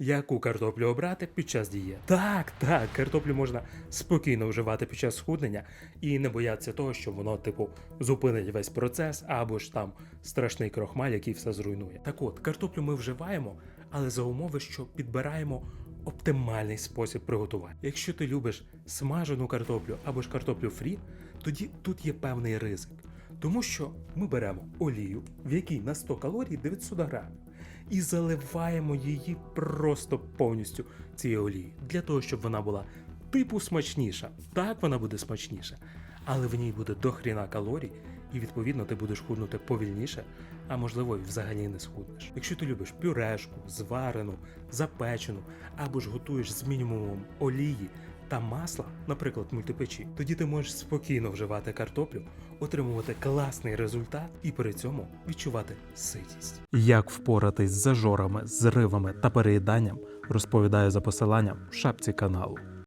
Яку картоплю обрати під час дієт? Так, так, картоплю можна спокійно вживати під час схуднення і не боятися того, що воно, типу, зупинить весь процес, або ж там страшний крохмаль, який все зруйнує. Так от, картоплю ми вживаємо, але за умови, що підбираємо оптимальний спосіб приготування. Якщо ти любиш смажену картоплю або ж картоплю фрі, тоді тут є певний ризик. Тому що ми беремо олію, в якій на 100 калорій 900 грамів, і заливаємо її просто повністю цією олією, для того, щоб вона була типу смачніша. Так вона буде смачніша, але в ній буде дохріна калорій, і відповідно ти будеш худнути повільніше, а можливо і взагалі не схуднеш. Якщо ти любиш пюрешку, зварену, запечену або ж готуєш з мінімумом олії та масла, наприклад, мультипечі, тоді ти можеш спокійно вживати картоплю, отримувати класний результат і при цьому відчувати ситість. Як впоратись з зажорами, зривами та переїданням, розповідаю за посиланням в шапці каналу.